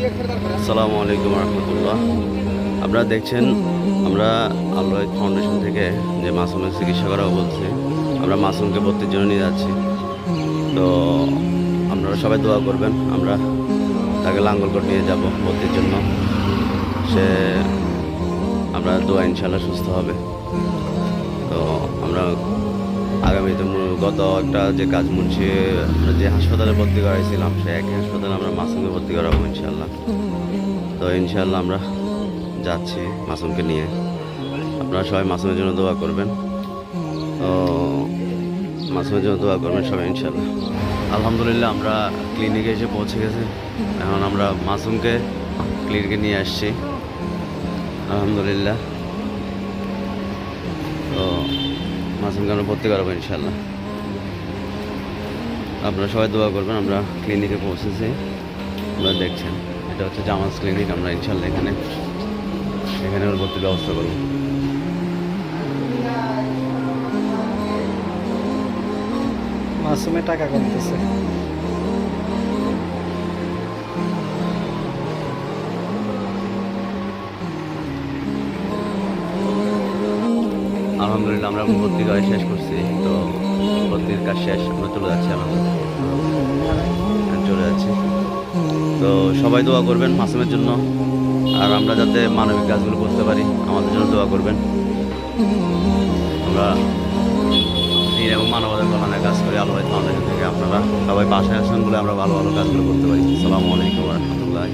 আসসালামু আলাইকুম রহমতুল্লাহ। আপনারা দেখছেন, আমরা আল্লাহ ফাউন্ডেশন থেকে যে মাসুমের চিকিৎসা করা বলছে, আমরা মাসুমকে ভর্তির জন্য নিয়ে যাচ্ছি। তো আপনারা সবাই দোয়া করবেন, আমরা তাকে লাঙ্গলকোট নিয়ে যাব ভর্তির জন্য। সে, আমরা দোয়া ইনশাল্লাহ সুস্থ হবে। তো আমরা আগামীতে গত একটা যে কাজ মুন্সি আমরা যে হাসপাতালে ভর্তি করাইছিলাম সে একই হাসপাতালে আমরা মাসুমকে ভর্তি করাবো ইনশাল্লাহ তো ইনশাল্লাহ আমরা যাচ্ছি মাসুমকে নিয়ে। আপনারা সবাই মাসুমের জন্য দোয়া করবেন। তো মাসুমের জন্য দোয়া করবেন সবাই ইনশাল্লাহ আলহামদুলিল্লাহ, আমরা ক্লিনিকে এসে পৌঁছে গেছি। এখন আমরা মাসুমকে ক্লিনিকে নিয়ে আসছি। আলহামদুলিল্লাহ। তো মাসুমকে আমরা ভর্তি করাবো ইনশাল্লাহ আপনারা সবাই দোয়া করবেন, আমরা ক্লিনিকে পৌঁছেছি। আপনারা দেখছেন, এটা হচ্ছে জামাজ ক্লিনিক আমরা ইনশাল্লাহ এখানে এখানে ওর ভর্তির ব্যবস্থা করব। মাসুমে টাকা কমতেছে। আলহামদুলিল্লাহ, আমরা ভর্তি কাজ শেষ করছি। তো ভর্তির কাজ শেষ, আমরা চলে যাচ্ছি আমাদের চলে যাচ্ছি। তো সবাই দোয়া করবেন মাসুমের জন্য, আর আমরা যাতে মানবিক কাজগুলো করতে পারি, আমাদের জন্য দোয়া করবেন। আমরা দিন এবং মানবতার কল্যাণে কাজ করি আলোয় ফাউন্ডেশন থেকে আপনারা সবাই বাসায় আসেন বলে আমরা ভালো ভালো কাজগুলো করতে পারি। আসসালামু আলাইকুম রহমতুল্লাহ